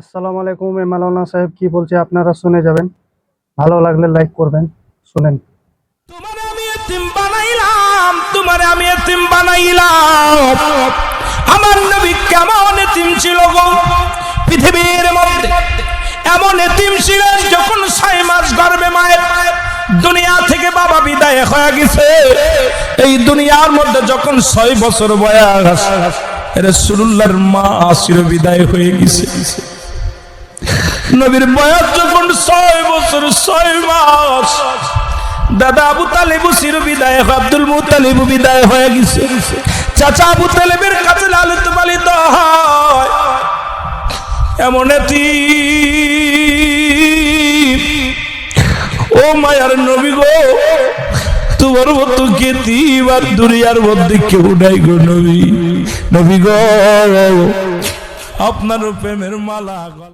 আসসালামু আলাইকুম, এ মালানা সাহেব কি বলছে আপনারা শুনে যাবেন। ভালো লাগলে লাইক করবেন, শুনেন। তোমারে আমি এতিম বানাইলাম, তোমারে আমি এতিম বানাইলাম। আমার নবী কেমন এতিম ছিল গো? পৃথিবীর মধ্যে এমন এতিম ছিলেন যখন ছয় মাস গর্ভে মায়ের দুনিয়া থেকে বাবা বিদায় হয়ে গেছে। এই দুনিয়ার মধ্যে যখন ছয় বছর বয়স রসুল্লাহর মা আসির বিদায় হয়ে গেছে। নবীর বয়স যখন ছয় বছর, ছয় মাস, দাদা আবু তালেবু সির বিদায় হয়, আব্দুল মুতালিবু বিদায় হয়ে গেছে। চাচা আবু তালেবের কাছে লালিত পালিত হয়। এমন এতি ও মায়ার নবী গো, তোমার মতো কেতি বা দুনিয়ার মধ্যে কেউ নাই গো নবী। নবী গো, আপনার প্রেমের মালা